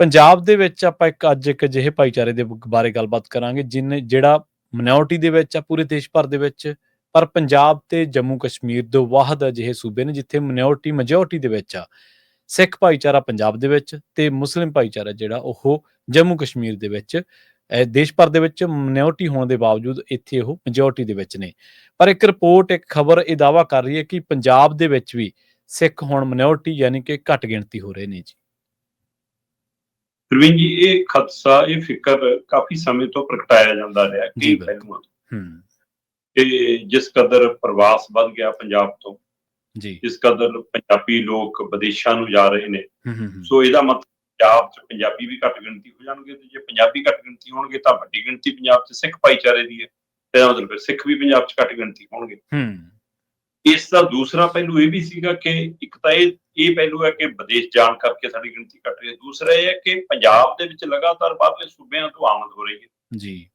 ਪੰਜਾਬ ਦੇ ਵਿੱਚ ਆਪਾਂ ਇੱਕ ਅੱਜ ਇੱਕ ਅਜਿਹੇ ਭਾਈਚਾਰੇ ਦੇ ਬਾਰੇ ਗੱਲਬਾਤ ਕਰਾਂਗੇ, ਜਿਨੇ, ਜਿਹੜਾ ਮਿਨੋਰਟੀ ਦੇ ਵਿੱਚ ਆ, ਪੂਰੇ ਦੇਸ਼ ਭਰ ਦੇ ਵਿੱਚ, ਪਰ ਪੰਜਾਬ ਤੇ ਜੰਮੂ ਕਸ਼ਮੀਰ ਦੋ ਵਾਹਦ ਅਜਿਹੇ ਸੂਬੇ ਨੇ ਜਿੱਥੇ ਮਿਨੋਰਟੀ ਮੈਜੋਰਟੀ ਦੇ ਵਿੱਚ ਆ। ਸਿੱਖ ਭਾਈਚਾਰਾ ਪੰਜਾਬ ਦੇ ਵਿੱਚ ਤੇ ਮੁਸਲਿਮ ਭਾਈਚਾਰਾ ਜਿਹੜਾ ਉਹ ਜੰਮੂ ਕਸ਼ਮੀਰ ਦੇ ਵਿੱਚ ਦੇਸ਼ ਭਰ ਦੇ ਵਿੱਚ ਮਿਨੋਰਟੀ ਹੋਣ ਦੇ ਬਾਵਜੂਦ ਇੱਥੇ ਉਹ ਮੈਜੋਰਟੀ ਦੇ ਵਿੱਚ ਨੇ। ਪਰ ਇੱਕ ਰਿਪੋਰਟ, ਇੱਕ ਖਬਰ ਇਹ ਦਾਵਾ ਕਰ ਰਹੀ ਹੈ ਕਿ ਪੰਜਾਬ ਦੇ ਵਿੱਚ ਵੀ ਸਿੱਖ ਹੁਣ ਮਿਨੋਰਟੀ ਯਾਨੀ ਕਿ ਘੱਟ ਗਿਣਤੀ ਹੋ ਰਹੇ ਨੇ ਜੀ। ਪ੍ਰਵੀਨ ਜੀ ਇਹ ਖਦਸ਼ਾ ਇਹ ਫਿਕਰ ਕਾਫੀ ਸਮੇਂ ਤੋਂ ਪ੍ਰਗਟਾਇਆ ਜਾਂਦਾ ਰਿਹਾ ਬਿਲਕੁਲ। ਪਹਿਲੂਆਂ ਤੋਂ। ਹੂੰ। ਕਿ ਜਿਸ ਕਦਰ ਪ੍ਰਵਾਸ ਵੱਧ ਗਿਆ ਪੰਜਾਬ ਤੋਂ ਜੀ। ਜਿਸ ਕਦਰ ਪੰਜਾਬੀ ਲੋਕ ਵਿਦੇਸ਼ਾਂ ਨੂੰ ਜਾ ਰਹੇ ਨੇ ਸੋ ਇਹਦਾ ਮਤਲਬ ਪੰਜਾਬ 'ਚ ਪੰਜਾਬੀ ਵੀ ਘੱਟ ਗਿਣਤੀ ਹੋ ਜਾਣਗੇ ਤੇ ਜੇ ਪੰਜਾਬੀ ਘੱਟ ਗਿਣਤੀ ਹੋਣਗੇ ਤਾਂ ਵੱਡੀ ਗਿਣਤੀ ਪੰਜਾਬ 'ਚ ਸਿੱਖ ਭਾਈਚਾਰੇ ਦੀ ਹੈ। ਤੇ ਇਹਦਾ ਮਤਲਬ ਸਿੱਖ ਵੀ ਪੰਜਾਬ 'ਚ ਘੱਟ ਗਿਣਤੀ ਹੋਣਗੇ। ਹੂੰ। ਇਸ ਦਾ ਦੂਸਰਾ ਪਹਿਲੂ ਇਹ ਵੀ ਸੀਗਾ ਕਿ ਇੱਕ ਤਾਂ ਇਹ ਇਹ ਪਹਿਲੂ ਹੈ ਕਿ ਵਿਦੇਸ਼ ਜਾਣ ਕਰਕੇ ਸਾਡੀ ਗਿਣਤੀ ਘਟ ਰਹੀ ਹੈ। ਦੂਸਰਾ ਇਹ ਹੈ ਕਿ ਪੰਜਾਬ ਦੇ ਵਿੱਚ ਲਗਾਤਾਰ ਬਾਹਰਲੇ ਸੂਬਿਆਂ ਤੋਂ ਆਮਦ ਹੋ ਰਹੀ ਹੈ। ਜੀ।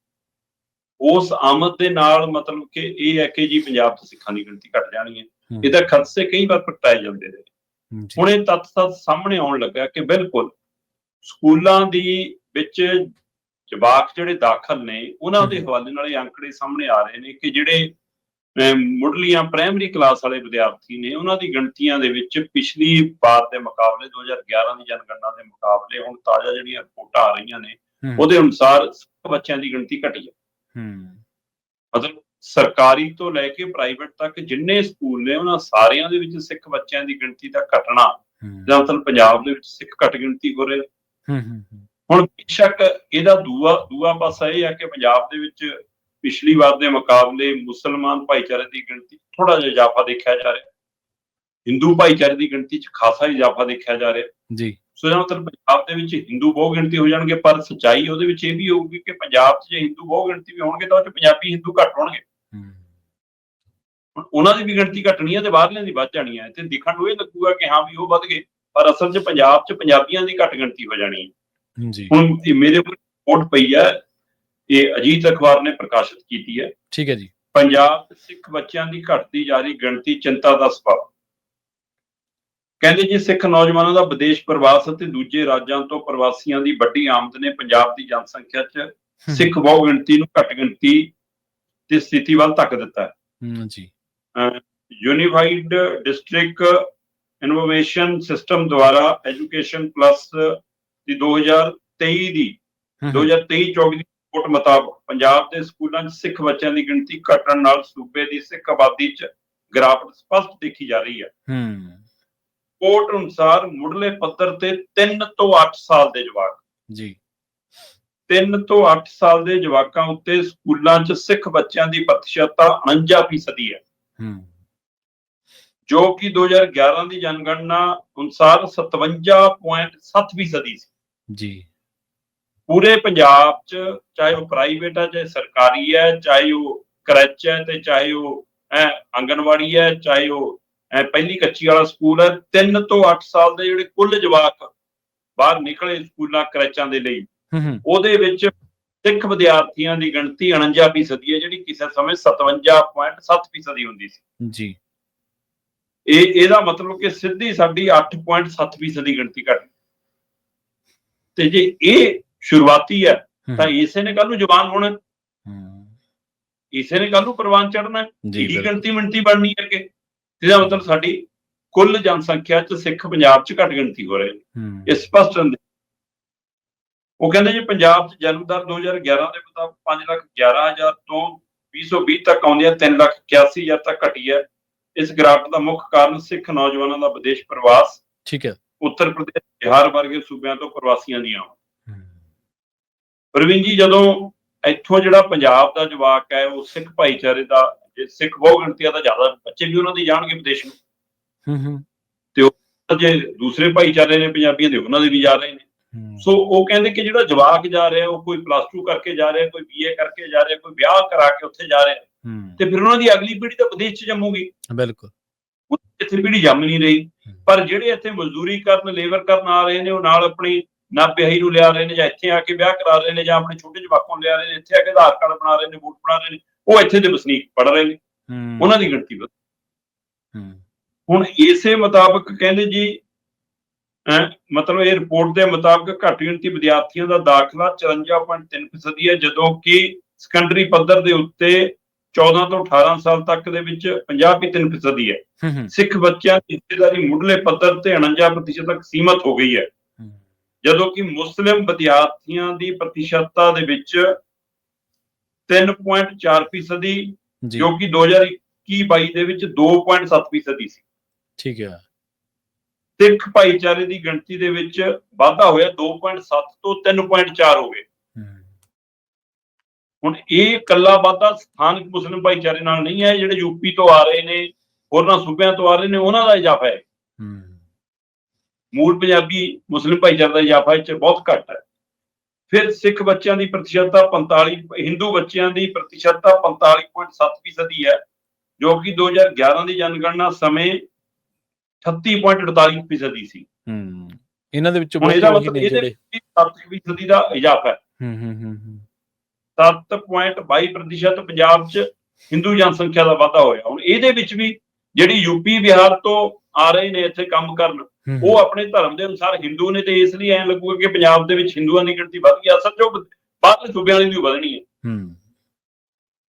ਉਸ ਆਮਦ ਦੇ ਨਾਲ ਮਤਲਬ ਕਿ ਇਹ ਹੈ ਕਿ ਜੀ ਪੰਜਾਬ 'ਚ ਸਿੱਖਾਂ ਦੀ ਗਿਣਤੀ ਘਟ ਜਾਣੀ ਹੈ। ਇਹਦਾ ਖਦਸ਼ੇ ਕਈ ਵਾਰ ਪ੍ਰਗਟਾਏ ਜਾਂਦੇ ਨੇ ਜੀ। ਹੁਣ ਇਹ ਤੱਥ ਤੱਥ ਸਾਹਮਣੇ ਆਉਣ ਲੱਗਾ ਕਿ ਬਿਲਕੁਲ ਸਕੂਲਾਂ ਦੀ ਵਿੱਚ ਜਵਾਕ ਜਿਹੜੇ ਦਾਖਲ ਨੇ ਉਹਨਾਂ ਦੇ। ਹਵਾਲੇ ਨਾਲ ਇਹ ਅੰਕੜੇ ਸਾਹਮਣੇ ਆ ਰਹੇ ਨੇ ਕਿ ਜਿਹੜੇ ਮੁੱਢਲੀਆਂ ਪ੍ਰਾਇਮਰੀ ਕਲਾਸ ਵਾਲੇ ਵਿਦਿਆਰਥੀ ਨੇ ਉਹਨਾਂ ਦੀ ਗਿਣਤੀਆਂ ਦੇ ਵਿੱਚ ਪਿਛਲੀ ਵਾਰ ਦੇ ਮੁਕਾਬਲੇ 2011 ਦੀ ਜਨਗਣਨਾ ਦੇ ਮੁਕਾਬਲੇ ਹੁਣ ਤਾਜ਼ਾ ਜਿਹੜੀਆਂ ਰਿਪੋਰਟਾਂ ਆ ਰਹੀਆਂ ਨੇ ਉਹਦੇ ਅਨੁਸਾਰ ਬੱਚਿਆਂ ਦੀ ਗਿਣਤੀ ਘਟੀ ਹੈ। ਹੂੰ। ਮਤਲਬ ਸਰਕਾਰੀ ਤੋਂ ਲੈ ਕੇ ਪ੍ਰਾਈਵੇਟ ਤੱਕ ਜਿੰਨੇ ਸਕੂਲ ਨੇ ਉਹਨਾਂ ਸਾਰਿਆਂ ਦੇ ਵਿੱਚ ਸਿੱਖ ਬੱਚਿਆਂ ਦੀ ਗਿਣਤੀ ਦਾ ਘਟਣਾ ਮਤਲਬ ਪੰਜਾਬ ਦੇ ਵਿੱਚ ਸਿੱਖ ਘੱਟ ਗਿਣਤੀ ਹੋ ਰਹੇ ਹੂੰ। ਹੂੰ ਹੁਣ ਬੇਸ਼ੱਕ ਇਹਦਾ ਦੂਆ ਦੂਆ ਪਾਸਾ ਇਹ ਹੈ ਕਿ ਪੰਜਾਬ ਦੇ ਵਿੱਚ ਪਿਛਲੀ ਵਾਰ ਦੇ ਮੁਕਾਬਲੇ ਮੁਸਲਮਾਨ ਭਾਈਚਾਰੇ ਦੀ ਗਿਣਤੀ ਥੋੜਾ ਜਿਹਾ ਇਜ਼ਾਫਾ ਦੇਖਿਆ ਜਾ ਰਿਹਾ। ਹਿੰਦੂ ਭਾਈਚਾਰੇ ਦੀ ਗਿਣਤੀ 'ਚ ਖਾਸਾ ਇਜ਼ਾਫਾ ਦੇਖਿਆ ਜਾ ਰਿਹਾ। ਜੀ। ਸੋ ਇਹਦਾ ਮਤਲਬ ਪੰਜਾਬ ਦੇ ਵਿੱਚ ਹਿੰਦੂ ਬਹੁ ਗਿਣਤੀ ਹੋ ਜਾਣਗੇ ਪਰ ਸੱਚਾਈ ਉਹਦੇ ਵਿੱਚ ਇਹ ਵੀ ਹੋਊਗੀ ਕਿ ਪੰਜਾਬ 'ਚ ਜੇ ਹਿੰਦੂ ਬਹੁ ਗਿਣਤੀ ਵੀ ਹੋਣਗੇ ਤਾਂ ਉਹ 'ਚ ਪੰਜਾਬੀ ਹਿੰਦੂ ਘੱਟ ਹੋਣਗੇ। ਹੂੰ। ਹੁਣ ਉਹਨਾਂ ਦੀ ਵੀ ਗਿਣਤੀ ਘਟਣੀ ਹੈ ਤੇ ਬਾਹਰਲਿਆਂ ਦੀ ਵੱਧ ਜਾਣੀ ਹੈ ਤੇ ਦਿਖਣ ਨੂੰ ਇਹ ਲੱਗੂਗਾ ਕਿ ਹਾਂ ਵੀ ਉਹ ਵੱਧ ਗਏ ਪਰ ਅਸਲ 'ਚ ਪੰਜਾਬ 'ਚ ਪੰਜਾਬੀਆਂ ਦੀ ਘੱਟ ਗਿਣਤੀ ਹੋ ਜਾਣੀ ਹੈ ਜੀ। ਹੁਣ ਮੇਰੇ ਕੋਲ ਰਿਪੋਰਟ ਪਈ ਹੈ ਇਹ ਅਜੀਤ ਅਖਬਾਰ ਨੇ ਪ੍ਰਕਾਸ਼ਿਤ ਕੀਤੀ ਹੈ। ਠੀਕ ਹੈ ਜੀ। ਪੰਜਾਬ ਸਿੱਖ ਬੱਚਿਆਂ ਦੀ ਘਟਦੀ ਜਾ ਰਹੀ ਗਿਣਤੀ ਚਿੰਤਾ ਦਾ ਸਬਬ। ਕਹਿੰਦੇ ਜੀ ਸਿੱਖ ਨੌਜਵਾਨਾਂ ਦਾ ਵਿਦੇਸ਼ ਪ੍ਰਵਾਸ ਅਤੇ ਦੂਜੇ ਰਾਜਾਂ ਤੋਂ ਪ੍ਰਵਾਸੀਆਂ ਦੀ ਵੱਡੀ ਆਮਦ ਨੇ ਪੰਜਾਬ ਦੀ ਜਨਸੰਖਿਆ 'ਚ ਸਿੱਖ ਬਹੁ ਗਿਣਤੀ ਨੂੰ ਘੱਟ ਗਿਣਤੀ ਦੀ ਸਥਿਤੀ ਵੱਲ ਧੱਕ ਦਿੱਤਾ ਹੈ। ਜੀ ਯੂਨੀਫਾਈਡ ਡਿਸਟ੍ਰਿਕਟ ਇਨਫੋਰਮੇਸ਼ਨ ਸਿਸਟਮ ਦੁਆਰਾ ਐਜੂਕੇਸ਼ਨ ਪਲੱਸ ਦੀ 2023 ਦੀ ਹੂੰ, 2023-24 ਦੀ ਰਿਪੋਰਟ ਮੁਤਾਬਕ ਪੰਜਾਬ ਦੇ ਸਕੂਲਾਂ 'ਚ ਸਿੱਖ ਬੱਚਿਆਂ ਦੀ ਗਿਣਤੀ ਘਟਣ ਨਾਲ ਸੂਬੇ ਦੀ ਸਿੱਖ ਆਬਾਦੀ 'ਚ ਗਿਰਾਵਟ ਸਪਸ਼ਟ ਦੇਖੀ ਜਾ ਰਹੀ ਹੈ। ਹੂੰ। ਰਿਪੋਰਟ ਅਨੁਸਾਰ ਮੁੱਢਲੇ ਪੱਧਰ ਤੇ 3 ਤੋਂ 8 ਸਾਲ ਦੇ ਜਵਾਕ। ਜੀ। 3 ਤੋਂ 8 ਸਾਲ ਦੇ ਜਵਾਕਾਂ ਉੱਤੇ ਸਕੂਲਾਂ 'ਚ ਸਿੱਖ ਬੱਚਿਆਂ ਦੀ ਪ੍ਰਤੀਸ਼ਤਤਾ 49% ਹੈ। ਹੂੰ। ਜੋ ਕਿ 2011 ਦੀ ਜਨਗਣਨਾ ਅਨੁਸਾਰ 57.7% ਸੀ। ਜੀ। ਪੂਰੇ ਪੰਜਾਬ 'ਚ ਚਾਹੇ ਉਹ ਪ੍ਰਾਈਵੇਟ ਹੈ ਚਾਹੇ ਸਰਕਾਰੀ ਹੈ ਚਾਹੇ ਉਹ ਕਰੈਚ ਹੈ ਤੇ ਚਾਹੇ ਉਹ ਐ ਆਂਗਨਵਾੜੀ ਹੈ ਚਾਹੇ ਉਹ ਐ ਪਹਿਲੀ ਕੱਚੀ ਵਾਲਾ ਸਕੂਲ ਹੈ 3 ਤੋਂ 8 ਸਾਲ ਦੇ ਜਿਹੜੇ ਕੁੱਲ ਜਵਾਕ ਬਾਹਰ ਨਿਕਲੇ ਸਕੂਲਾਂ ਕਰੈਚਾਂ ਦੇ ਲਈ ਉਹਦੇ ਵਿੱਚ ਸਿੱਖ ਵਿਦਿਆਰਥੀਆਂ ਦੀ ਗਿਣਤੀ 49% ਹੈ ਜਿਹੜੀ ਕਿਸੇ ਸਮੇਂ 57.7% ਦੀ ਹੁੰਦੀ ਸੀ। ਜੀ। ਇਹ ਇਹਦਾ ਮਤਲਬ ਕਿ ਸਿੱਧੀ ਸਾਡੀ 8.7% ਦੀ ਗਿਣਤੀ ਘਟ ਤੇ ਜੇ ਇਹ ਸ਼ੁਰੂਆਤੀ ਹੈ ਤਾਂ ਇਸੇ ਨੇ ਕੱਲ ਨੂੰ ਜਵਾਨ ਹੋਣਾ ਇਸੇ ਨੇ ਕੱਲ ਨੂੰ ਪ੍ਰਵਾਨ ਚੜਨਾ ਜੀ ਇਹਦੀ। ਗਿਣਤੀ ਮਿੰਟੀ ਬਣਨੀ ਹੈ ਅੱਗੇ। ਇਹਦਾ ਮਤਲਬ ਸਾਡੀ ਕੁੱਲ ਜਨਸੰਖਿਆ ਚ ਸਿੱਖ ਪੰਜਾਬ ਚ ਘੱਟ ਗਿਣਤੀ ਹੋ ਰਹੀ ਹੈ। ਹੂੰ। ਇਹ ਸਪਸ਼ਟ ਹੁੰਦੇ ਉਹ ਕਹਿੰਦੇ ਜੀ ਪੰਜਾਬ ਚ ਜਨਮ ਦਰ 2011 ਦੇ ਮੁਤਾਬਕ 5 ਲੱਖ 11000 ਤੋਂ 2020 ਤੱਕ ਆਉਂਦੀ ਹੈ। 3 ਲੱਖ 81000 ਤੱਕ ਘਟੀ ਹੈ। ਇਸ ਗਿਰਾਵਟ ਦਾ ਮੁੱਖ ਕਾਰਨ ਸਿੱਖ ਨੌਜਵਾਨਾਂ ਦਾ ਵਿਦੇਸ਼ ਪ੍ਰਵਾਸ। ਠੀਕ ਹੈ। ਉੱਤਰ ਪ੍ਰਦੇਸ਼ ਬਿਹਾਰ ਵਰਗੇ ਸੂਬਿਆਂ ਤੋਂ ਪ੍ਰਵਾਸੀਆਂ ਦੀਆਂ ਆਉਣ। ਪ੍ਰਵੀਨ ਜੀ ਜਦੋਂ ਇੱਥੋਂ ਜਿਹੜਾ ਪੰਜਾਬ ਦਾ ਜਵਾਕ ਹੈ ਉਹ ਸਿੱਖ ਭਾਈਚਾਰੇ ਦਾ ਜੇ ਸਿੱਖ ਬਹੁ ਗਿਣਤੀਆਂ ਦਾ ਜ਼ਿਆਦਾ ਬੱਚੇ ਵੀ ਉਹਨਾਂ ਦੇ ਜਾਣਗੇ ਵਿਦੇਸ਼ ਨੂੰ। ਹੂੰ ਹੂੰ। ਤਾਂ ਜੇ ਦੂਸਰੇ ਭਾਈਚਾਰੇ ਨੇ ਪੰਜਾਬੀਆਂ ਦੇ ਉਹਨਾਂ ਦੇ ਵੀ ਜਾ ਰਹੇ ਨੇ। ਸੋ ਉਹ ਕਹਿੰਦੇ ਕਿ ਜਿਹੜਾ ਜਵਾਕ ਜਾ ਰਿਹਾ ਉਹ ਕੋਈ ਪਲੱਸ 2 ਕਰਕੇ ਜਾ ਰਿਹਾ ਕੋਈ ਬੀਏ ਕਰਕੇ ਜਾ ਰਿਹਾ ਕੋਈ ਵਿਆਹ ਕਰਾ ਕੇ ਉੱਥੇ ਜਾ ਰਿਹਾ। ਤੇ ਫਿਰ ਉਹਨਾਂ ਦੀ ਅਗਲੀ ਪੀੜ੍ਹੀ ਤਾਂ ਵਿਦੇਸ਼ 'ਚ ਜੰਮੂਗੀ। ਬਿਲਕੁਲ। ਇੱਥੇ ਪੀੜ੍ਹੀ ਜੰਮ ਨਹੀਂ ਰਹੀ। ਪਰ ਜਿਹੜੇ ਇੱਥੇ ਮਜ਼ਦੂਰੀ ਕਰਨ ਲੇਬਰ ਕਰਨ ਆ ਰਹੇ ਨੇ ਉਹ ਨਾਲ ਆਪਣੀ ਨਾ ਵਿਆਹੀ ਨੂੰ ਲਿਆ ਰਹੇ ਨੇ ਜਾਂ ਇੱਥੇ ਆ ਕੇ ਵਿਆਹ ਕਰਾ ਰਹੇ ਨੇ ਜਾਂ ਆਪਣੇ ਛੋਟੇ ਜਵਾਕਾਂ ਨੂੰ ਲਿਆ ਰਹੇ ਨੇ ਇੱਥੇ ਆ ਕੇ ਆਧਾਰ ਕਾਰਡ ਬਣਾ ਰਹੇ ਨੇ ਵੋਟ ਬਣਾ ਰਹੇ ਨੇ ਉਹ ਇੱਥੇ ਦੇ ਵਸਨੀਕ ਪੜ ਰਹੇ ਨੇ। ਉਹਨਾਂ ਦੀ ਗਿਣਤੀ ਵਧ। ਹੁਣ ਇਸੇ ਮੁਤਾਬਕ ਕਹਿੰਦੇ ਜੀ ਮਤਲਬ ਇਹ ਰਿਪੋਰਟ ਦੇ ਮੁਤਾਬਕ ਘੱਟ ਗਿਣਤੀ ਵਿਦਿਆਰਥੀਆਂ ਦਾ ਦਾਖਲਾ 54.3% ਹੈ ਜਦੋਂ ਕਿ ਸੈਕੰਡਰੀ ਪੱਧਰ ਦੇ ਉੱਤੇ 14 ਤੋਂ 18 ਸਾਲ ਤੱਕ ਦੇ ਵਿੱਚ 50.3% ਹੈ। ਸਿੱਖ ਬੱਚਿਆਂ ਦੀ ਹਿੱਸੇਦਾਰੀ ਮੁੱਢਲੇ ਪੱਧਰ ਤੇ 49% ਤੱਕ ਸੀਮਤ ਹੋ ਗਈ ਹੂੰ। ਜਦੋਂ ਕਿ ਮੁਸਲਿਮ ਵਿਦਿਆਰਥੀਆਂ ਦੀ ਪ੍ਰਤੀਸ਼ਤਤਾ ਦੇ ਵਿੱਚ 3.4% ਫੀਸਦੀ ਜੀ। ਕਿ 2021-22 ਦੇ ਵਿੱਚ 2.7% ਫੀਸਦੀ ਸੀ। ਠੀਕ ਹੈ। ਸਿੱਖ ਭਾਈਚਾਰੇ ਦੀ ਗਿਣਤੀ ਦੇ ਵਿੱਚ ਵਾਧਾ ਹੋਇਆ 2.7 ਤੋਂ 3.4 ਹੋ ਗਏ। ਹੁਣ ਇਹ ਇਕੱਲਾ ਵਾਧਾ ਸਥਾਨਕ ਮੁਸਲਿਮ ਭਾਈਚਾਰੇ ਨਾਲ ਨਹੀਂ ਹੈ ਜਿਹੜੇ ਯੂਪੀ ਤੋਂ ਆ ਰਹੇ ਨੇ ਹੋਰਨਾਂ ਸੂਬਿਆਂ ਤੋਂ ਆ ਰਹੇ ਨੇ ਉਹਨਾਂ ਦਾ ਇਜ਼ਾਫਾ ਹੈ। ਹੂੰ। ਮੂਲ ਪੰਜਾਬੀ ਮੁਸਲਿਮ ਭਾਈਚਾਰੇ ਦਾ ਇਜ਼ਾਫਾ 'ਚ ਬਹੁਤ ਘੱਟ ਹੈ। ਫਿਰ ਸਿੱਖ ਬੱਚਿਆਂ ਦੀ ਪ੍ਰਤੀਸ਼ਤਤਾ 45 ਹਿੰਦੂ ਬੱਚਿਆਂ ਦੀ ਪ੍ਰਤੀਸ਼ਤਤਾ 45.7% ਫੀਸਦੀ ਹੈ ਜੋ ਕਿ 2011 ਦੀ ਜਨਗਣਨਾ ਸਮੇਂ 38.48% ਫੀਸਦੀ ਸੀ। ਹੂੰ ਇਹਨਾਂ ਦੇ ਵਿੱਚੋਂ ਬਹੁਤ ਮਤਲਬ ਨੇ ਜਿਹੜੇ। ਵਿੱਚ 7 ਫੀਸਦੀ ਦਾ ਇਜ਼ਾਫਾ ਹੈ। ਹੂੰ ਹੂੰ ਹੂੰ ਹੂੰ। 7.22% ਪ੍ਰਤੀਸ਼ਤ ਪੰਜਾਬ 'ਚ ਹਿੰਦੂ ਜਨਸੰਖਿਆ ਦਾ ਵਾਧਾ ਹੋਇਆ। ਹੁਣ ਇਹਦੇ ਵਿੱਚ ਵੀ ਜਿਹੜੀ ਯੂਪੀ ਬਿਹਾਰ ਤੋਂ ਆ ਰਹੇ ਨੇ ਇੱਥੇ ਕੰਮ ਕਰਨ। ਉਹ ਆਪਣੇ ਧਰਮ ਦੇ ਅਨੁਸਾਰ ਹਿੰਦੂ ਨੇ ਤੇ ਇਸ ਲਈ ਐਂ ਲੱਗੂਗਾ ਕਿ ਪੰਜਾਬ ਦੇ ਵਿੱਚ ਹਿੰਦੂਆਂ ਦੀ ਗਿਣਤੀ ਵੱਧ ਗਈ ਅਸਲ 'ਚ ਉਹ ਬਾਹਰਲੇ ਸੂਬਿਆਂ ਦੀ ਵਧਣੀ ਹੈ।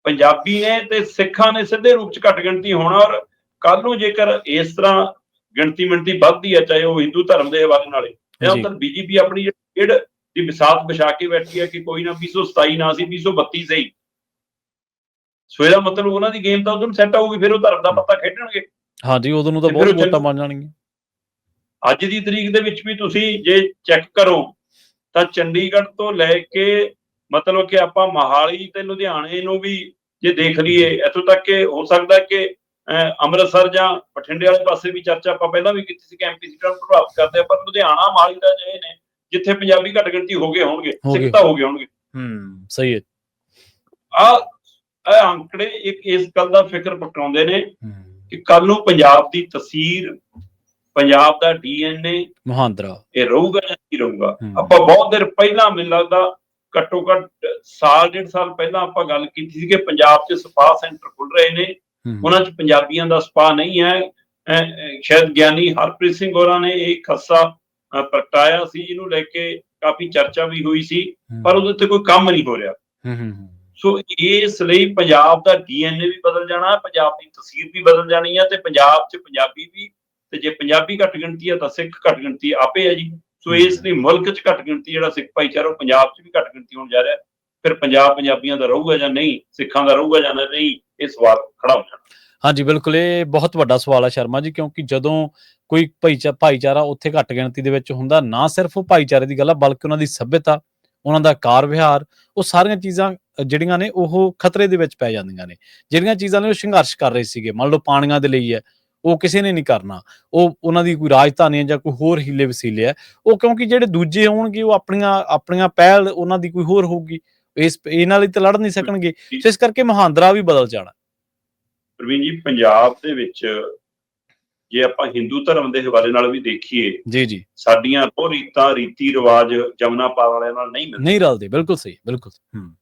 ਪੰਜਾਬੀ ਨੇ ਤੇ ਸਿੱਖਾਂ ਨੇ ਸਿੱਧੇ ਰੂਪ 'ਚ ਘੱਟ ਗਿਣਤੀ ਹੋਣਾ ਔਰ ਕੱਲ ਨੂੰ ਜੇਕਰ ਇਸ ਤਰ੍ਹਾਂ ਗਿਣਤੀ ਮਿਣਤੀ ਵੱਧਦੀ ਹੈ ਚਾਹੇ ਉਹ ਹਿੰਦੂ ਧਰਮ ਦੇ ਹਵਾਲੇ ਨਾਲ ਹੈ। ਜੀ। ਤਾਂ ਬੀਜੇਪੀ ਆਪਣੀ ਜਿਹੜੀ ਖੇਡ ਦੀ ਵਿਸਾਤ ਵਿਛਾ ਕੇ ਬੈਠੀ ਹੈ ਕਿ ਕੋਈ ਨਾ 227 ਨਾ ਸੀ 232 ਸਹੀ। ਸੋ ਇਹਦਾ ਮਤਲਬ ਉਹਨਾਂ ਦੀ ਗੇਮ ਤਾਂ ਉਦੋਂ ਸੈੱਟ ਆਊਗੀ ਫਿਰ ਉਹ ਧਰਮ ਦਾ ਪੱਤਾ ਖੇਡਣਗੇ। ਹਾਂਜੀ ਉਦੋਂ ਨੂੰ ਤਾਂ ਬਹੁਤ ਵੋਟਾਂ ਬਣ ਜਾਣਗੀਆਂ। ਅੱਜ ਦੀ ਤਰੀਕ ਦੇ ਵਿੱਚ ਵੀ ਤੁਸੀਂ ਜੇ ਚੈੱਕ ਕਰੋ ਤਾਂ ਚੰਡੀਗੜ੍ਹ ਤੋਂ ਲੈ ਕੇ ਮਤਲਬ ਕਿ ਆਪਾਂ ਮਹਾਲੀ ਤੇ ਲੁਧਿਆਣੇ ਨੂੰ ਵੀ ਜੇ ਦੇਖ ਲਈਏ ਇੱਥੋਂ ਤੱਕ ਕਿ ਹੋ ਸਕਦਾ ਕਿ ਅੰਮ੍ਰਿਤਸਰ ਜਾਂ ਬਠਿੰਡੇ ਵਾਲੇ ਪਾਸੇ ਵੀ ਚਰਚਾ ਆਪਾਂ ਪਹਿਲਾਂ ਵੀ ਕੀਤੀ ਸੀ ਕਿ ਐਮਪੀ ਸੀਟਾਂ ਨੂੰ ਪ੍ਰਭਾਵਿਤ ਕਰਦੇ ਆ ਪਰ ਲੁਧਿਆਣਾ ਮਹਾਲੀ ਦਾ ਜਿਹੇ ਨੇ ਜਿੱਥੇ ਪੰਜਾਬੀ ਘੱਟ ਗਿਣਤੀ ਹੋ ਗਏ ਹੋਣਗੇ। ਸਿੱਖ ਤਾਂ ਹੋ ਗਏ ਹੋਣਗੇ। ਹੂੰ ਸਹੀ ਹੈ। ਆ ਇਹ ਅੰਕੜੇ ਇੱਕ ਇਸ ਗੱਲ ਦਾ ਫਿਕਰ ਪਟਾਉਂਦੇ ਨੇ ਕਿ ਕੱਲ ਨੂੰ ਪੰਜਾਬ ਦੀ ਤਸਵੀਰ ਪੰਜਾਬ ਦਾ ਡੀਐਨਏ ਮਹਾਂਦਰਾ। ਇਹ ਰਹੂਗਾ ਜਾਂ ਨਹੀਂ ਰਹੂਗਾ। ਆਪਾਂ ਬਹੁਤ ਦੇਰ ਪਹਿਲਾਂ ਮੈਨੂੰ ਲੱਗਦਾ ਘੱਟੋ ਘੱਟ ਸਾਲ ਡੇਢ ਸਾਲ ਪਹਿਲਾਂ ਆਪਾਂ ਗੱਲ ਕੀਤੀ ਸੀ ਕਿ ਪੰਜਾਬ 'ਚ ਸਪਾ ਸੈਂਟਰ ਖੁੱਲ ਰਹੇ ਨੇ। ਉਹਨਾਂ 'ਚ ਪੰਜਾਬੀਆਂ ਦਾ ਸਪਾ ਨਹੀਂ ਹੈ। ਸ਼ਾਇਦ ਗਿਆਨੀ ਹਰਪ੍ਰੀਤ ਸਿੰਘ ਹੋਰਾਂ ਨੇ ਇਹ ਖੱਸਾ ਪ੍ਰਗਟਾਇਆ ਸੀ ਜਿਹਨੂੰ ਲੈ ਕੇ ਕਾਫੀ ਚਰਚਾ ਵੀ ਹੋਈ ਸੀ। ਪਰ ਉਹਦੇ ਤੇ ਕੋਈ ਕੰਮ ਨਹੀਂ ਹੋ ਰਿਹਾ। ਹੂੰ ਹੂੰ, ਸੋ ਇਸ ਲਈ ਪੰਜਾਬ ਦਾ ਡੀਐਨਏ ਵੀ ਬਦਲ ਜਾਣਾ, ਪੰਜਾਬ ਦੀ ਤਸਵੀਰ ਵੀ ਬਦਲ ਜਾਣੀ ਹੈ ਤੇ ਪੰਜਾਬ 'ਚ ਪੰਜਾਬੀ ਵੀ, ਤੇ ਜੇ ਪੰਜਾਬੀ ਘੱਟ ਗਿਣਤੀ ਹੈ ਤਾਂ ਸਿੱਖ ਘੱਟ ਗਿਣਤੀ ਆਪੇ ਹੈ ਜੀ। ਸੋ ਇਸ ਲਈ ਮੁਲਕ 'ਚ ਘੱਟ ਗਿਣਤੀ ਜਿਹੜਾ ਸਿੱਖ ਭਾਈਚਾਰਾ, ਉਹ ਪੰਜਾਬ 'ਚ ਵੀ ਘੱਟ ਗਿਣਤੀ ਹੋਣ ਜਾ ਰਿਹਾ। ਫਿਰ ਪੰਜਾਬ ਪੰਜਾਬੀਆਂ ਦਾ ਰਹੂਗਾ ਜਾਂ ਨਹੀਂ, ਸਿੱਖਾਂ ਦਾ ਰਹੂਗਾ ਜਾਂ ਨਹੀਂ, ਇਹ ਸਵਾਲ ਖੜਾ ਹੋ ਜਾਣਾ। ਹਾਂਜੀ, ਬਿਲਕੁਲ, ਇਹ ਬਹੁਤ ਵੱਡਾ ਸਵਾਲ ਹੈ ਸ਼ਰਮਾ ਜੀ, ਕਿਉਂਕਿ ਜਦੋਂ ਕੋਈ ਭਾਈਚਾ, ਭਾਈਚਾਰਾ ਉੱਥੇ ਘੱਟ ਗਿਣਤੀ ਦੇ ਵਿੱਚ ਹੁੰਦਾ, ਨਾ ਸਿਰਫ ਉਹ ਭਾਈਚਾਰੇ ਦੀ ਗੱਲ ਆ, ਬਲਕਿ ਉਹਨਾਂ ਦੀ ਸੱਭਿਅਤਾ, ਉਹਨਾਂ ਦਾ ਕਾਰ ਵਿਹਾਰ, ਉਹ ਸਾਰੀਆਂ ਚੀਜ਼ਾਂ ਜਿਹੜੀਆਂ ਨੇ ਉਹ ਖਤਰੇ ਦੇ ਵਿੱਚ ਪੈ ਜਾਂਦੀਆਂ ਨੇ। ਜਿਹੜੀਆਂ ਚੀਜ਼ਾਂ ਨੇ ਉਹ ਸੰਘਰਸ਼ ਕਰ ਰਹੇ ਸੀਗੇ। ਮੰਨ ਲਓ ਪਾਣੀਆਂ ਦੇ ਲਈ ਹੈ ਉਹ ਕਿਸੇ ਨੇ ਨਹੀਂ ਕਰਨਾ। ਉਹ ਉਹਨਾਂ ਦੀ ਕੋਈ ਰਾਜਧਾਨੀ ਹੈ ਜਾਂ ਕੋਈ ਹੋਰ ਹੀਲੇ ਵਸੀਲੇ ਹੈ। ਉਹ ਕਿਉਂਕਿ ਜਿਹੜੇ ਦੂਜੇ ਹੋਣਗੇ ਉਹ ਆਪਣੀਆਂ ਆਪਣੀਆਂ ਪਹਿਲ ਉਹਨਾਂ ਦੀ ਕੋਈ ਹੋਰ ਹੋਊਗੀ। ਇਸ ਇਹ ਨਾਲ ਹੀ ਤਾਂ ਲੜ ਨਹੀਂ ਸਕਣਗੇ। ਸੋ ਇਸ ਕਰਕੇ ਮਹਾਂਦਰਾ ਵੀ ਬਦਲ ਜਾਣਾ। ਪ੍ਰਵੀਨ ਜੀ ਪੰਜਾਬ ਦੇ ਵਿੱਚ ਜੇ ਆਪਾਂ ਹਿੰਦੂ ਧਰਮ ਦੇ ਹਵਾਲੇ ਨਾਲ ਵੀ ਦੇਖੀਏ ਜੀ ਜੀ। ਸਾਡੀਆਂ ਉਹ ਰੀਤਾਂ ਰੀਤੀ ਰਿਵਾਜ ਜਮਨਾ ਪਾਲ ਵਾਲਿਆਂ ਨਾਲ ਨਹੀਂ ਮਿਲਦੇ। ਨਹੀਂ ਰਲਦੇ। ਬਿਲਕੁਲ ਸਹੀ ਬਿਲਕੁਲ। ਹੂੰ।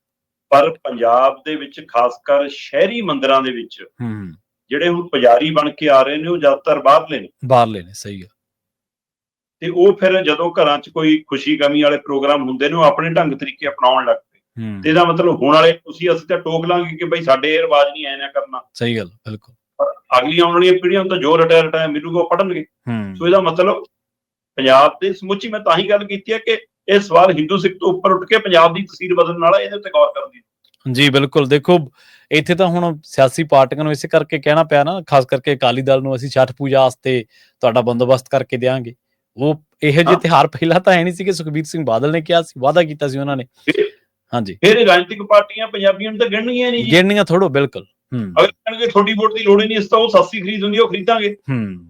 ਪਰ ਪੰਜਾਬ ਦੇ ਵਿੱਚ ਖਾਸ ਕਰ ਸ਼ਹਿਰੀ ਮੰਦਿਰਾਂ ਦੇ ਵਿੱਚ ਹੂੰ। ਜਿਹੜੇ ਹੁਣ ਪੁਜਾਰੀ ਬਣ ਕੇ ਆ ਰਹੇ ਨੇ ਉਹ ਜ਼ਿਆਦਾਤਰ ਬਾਹਰਲੇ ਨੇ। ਬਾਹਰਲੇ ਨੇ ਸਹੀ ਹੈ ਤੇ ਉਹ ਫਿਰ ਜਦੋਂ ਘਰਾਂ 'ਚ ਕੋਈ ਖੁਸ਼ੀ ਗਮੀ ਵਾਲੇ ਪ੍ਰੋਗਰਾਮ ਹੁੰਦੇ ਨੇ ਉਹ ਆਪਣੇ ਢੰਗ ਤਰੀਕੇ ਅਪਣਾਉਣ ਲੱਗ ਪਏ। ਤੇ ਇਹਦਾ ਮਤਲਬ ਹੋਣ ਵਾਲੇ ਤੁਸੀਂ ਅਸੀਂ ਤਾਂ ਟੋਕ ਲਾਂਗੇ ਕਿ ਬਈ ਸਾਡੇ ਇਹ ਰਿਵਾਜ ਨਹੀਂ ਐ ਨਾ ਕਰਨਾ। ਸਹੀ ਗੱਲ ਬਿਲਕੁਲ। ਪਰ ਅਗਲੀਆਂ ਆਉਣ ਵਾਲੀਆਂ ਪੀੜ੍ਹੀਆਂ ਨੂੰ ਤਾਂ ਜੋ ਰਟਿਆ ਰਟਾਇਆ ਮਿਲੂਗਾ ਉਹ ਪੜਨਗੇ ਸੋ ਇਹਦਾ ਮਤਲਬ ਪੰਜਾਬ ਦੇ ਸਮੁੱਚੀ ਮੈਂ ਤਾਂ ਹੀ ਗੱਲ ਕੀਤੀ ਹੈ ਕਿ ਇਹ ਸਵਾਲ ਹਿੰਦੂ ਸਿੱਖ ਤੋਂ ਉੱਪਰ ਉੱਠ ਕੇ ਪੰਜਾਬ ਦੀ ਤਸਵੀਰ ਬਦਲਣ ਵਾਲਾ ਇਹਦੇ ਉੱਤੇ ਗੌਰ ਕਰਨ ਦੀ। ਜੀ ਬਿਲਕੁਲ। ਦੇਖੋ ਇੱਥੇ ਤਾਂ ਹੁਣ ਸਿਆਸੀ ਪਾਰਟੀਆਂ ਨੂੰ ਇਸੇ ਕਰਕੇ ਕਹਿਣਾ ਪਿਆ ਨਾ ਖਾਸ ਕਰਕੇ ਅਕਾਲੀ ਦਲ ਨੂੰ ਅਸੀਂ ਛਠ ਪੂਜਾ ਵਾਸਤੇ ਤੁਹਾਡਾ ਬੰਦੋਬਸਤ ਕਰਕੇ ਦੇਵਾਂਗੇ ਉਹ ਇਹੋ ਜਿਹੇ। ਤਿਹਾਰ ਪਹਿਲਾਂ ਤਾਂ ਹੈ ਨਹੀਂ ਸੀ ਕਿ ਸੁਖਬੀਰ ਸਿੰਘ ਬਾਦਲ ਨੇ ਕਿਹਾ ਸੀ ਵਾਅਦਾ ਕੀਤਾ ਸੀ ਉਹਨਾਂ ਨੇ। ਹਾਂਜੀ। ਫਿਰ ਰਾਜਨੀਤਿਕ ਪਾਰਟੀਆਂ ਪੰਜਾਬੀਆਂ ਨੂੰ ਤਾਂ ਗਿਣਨੀਆਂ ਨਹੀਂ। ਜੀ ਗਿਣਨੀਆਂ ਥੋੜੋ ਬਿਲਕੁਲ। ਹੂੰ। ਅਗਰ ਕਹਿਣਗੇ ਤੁਹਾਡੀ ਵੋਟ ਦੀ ਲੋੜ ਹੀ ਨਹੀਂ ਇਸ ਤਾਂ ਉਹ ਸਸਤੀ ਖਰੀਦ ਹੁੰਦੀ ਉਹ ਖਰੀਦਾਂਗੇ। ਹੂੰ।